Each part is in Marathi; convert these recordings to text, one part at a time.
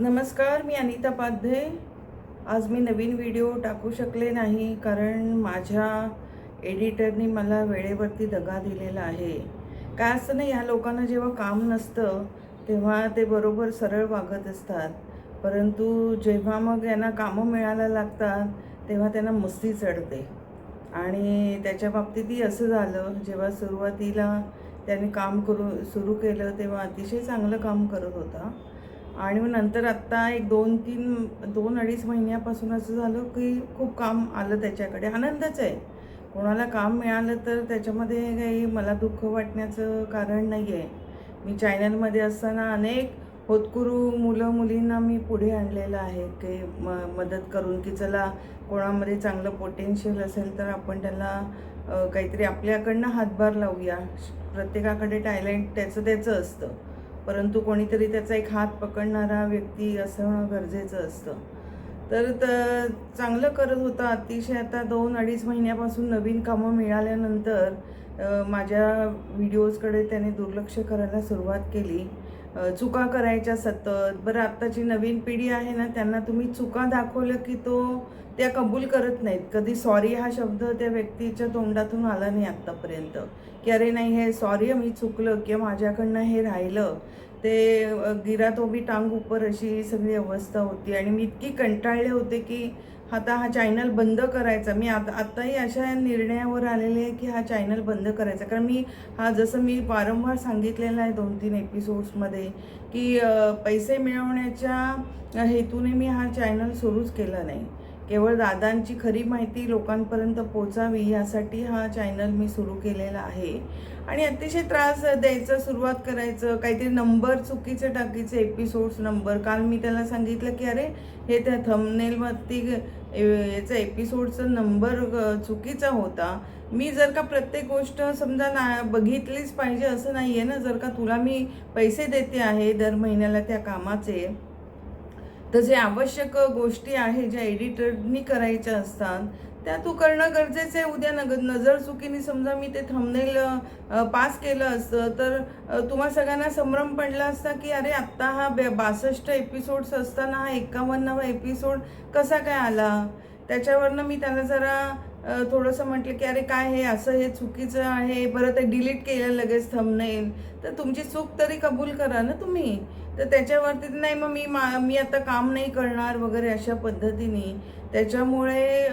नमस्कार मी अनिता पाध्ये. आज मी नवीन व्हिडिओ टाकू शकले नाही कारण माझ्या एडिटरनी मला वेळेवरती दगा दिलेला आहे. काय असतं ना ह्या लोकांना जेव्हा काम नसतं तेव्हा ते बरोबर सरळ वागत असतात. परंतु जेव्हा मग यांना कामं मिळायला लागतात तेव्हा त्यांना मस्ती चढते. आणि त्याच्या बाबतीतही असं झालं जेव्हा सुरुवातीला त्याने काम करू सुरू केलं तेव्हा अतिशय चांगलं काम करत होता. आणि मग नंतर आत्ता एक दोन तीन दोन अडीच महिन्यापासून असं झालं की खूप काम आलं त्याच्याकडे. आनंदच आहे. कोणाला काम मिळालं तर त्याच्यामध्ये काही मला दुःख वाटण्याचं कारण नाही आहे. मी चॅनलमध्ये असताना अनेक होतकुरू मुलं मुलींना मी पुढे आणलेलं आहे की म मदत करून की चला कोणामध्ये चांगलं पोटेन्शियल असेल तर आपण त्याला काहीतरी आपल्याकडनं हातभार लावूया. प्रत्येकाकडे टॅलेंट त्याचं त्याचं असतं. परंतु कोणीतरी त्याचा एक हात पकडणारा व्यक्ती असणं गरजेचं असतं. तर त चांगलं करत होता. अतिशय आता दोन अडीच महिन्यापासून नवीन कामं मिळाल्यानंतर माझ्या व्हिडिओजकडे त्याने दुर्लक्ष करायला सुरुवात केली. चुका करायच्या सतत. बरं आत्ताची नवीन पिढी आहे ना त्यांना तुम्ही चुका दाखवलं की तो त्या कबूल करत नाहीत. कधी सॉरी हा शब्द त्या व्यक्तीच्या तोंडातून आला नाही आत्तापर्यंत. की अरे नाही हे सॉरी मी चुकलं किंवा माझ्याकडनं हे राहिलं. ते गिरात उभी टांग उपर अशी सगळी अवस्था होती. आणि मी इतकी कंटाळले होते की आता हा चॅनल बंद करायचा. मी आता आत्ताही अशा निर्णयावर आलेले आहे की हा चॅनल बंद करायचा. कारण मी हा जसं मी वारंवार सांगितलेलं आहे दोन तीन एपिसोड्समध्ये की पैसे मिळवण्याच्या हेतूने मी हा चॅनल सुरूच केला नाही. केवळ दादांची खरी माहिती लोकांपर्यंत पोचावी यासाठी हा चॅनल मी सुरू केलेला आहे. आणि अतिशय त्रास द्यायचं सुरुवात करायचं काहीतरी नंबर चुकीचे टाकीचे एपिसोड्स नंबर काल मी त्याला सांगितलं की अरे हे त्या थंबनेलवरती याचा एपिसोडचा नंबर चुकीचा होता. मी जर का प्रत्येक गोष्ट समजा ना बघितलीच पाहिजे असं नाही आहे ना जर का तुला मी पैसे देते आहे दर महिन्याला त्या कामाचे तर जे आवश्यक गोष्टी आहे ज्या एडिटरनी करायच्या असतात त्या तू करणं गरजेचं आहे. उद्या नग नजर चुकीने समजा मी ते थंबनेल पास केलं असतं तर तुम्हा सगळ्यांना संभ्रम पडला असता की अरे आत्ता हा बे बासष्ट एपिसोड्स असताना हा एकावन्नावा एपिसोड कसा काय आला? त्याच्यावरनं मी त्याला जरा थोडंसं म्हटलं की अरे काय हे? असं हे चुकीचं आहे. बरं ते डिलीट केलं लगेच थंबनेल तर तुमची चूक तरी कबूल करा ना तुम्ही. तर त्याच्यावरती नाही मग मी मा मी आता काम नाही करणार वगैरे अशा पद्धतीने. त्याच्यामुळे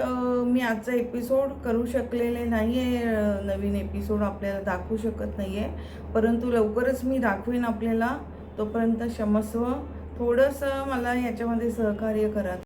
मी आजचा एपिसोड करू शकलेले नाही आहे नवीन एपिसोड आपल्याला दाखवू शकत नाही आहे परंतु लवकरच मी दाखवेन आपल्याला. तोपर्यंत क्षमस्व. थोडंसं मला याच्यामध्ये सहकार्य करा.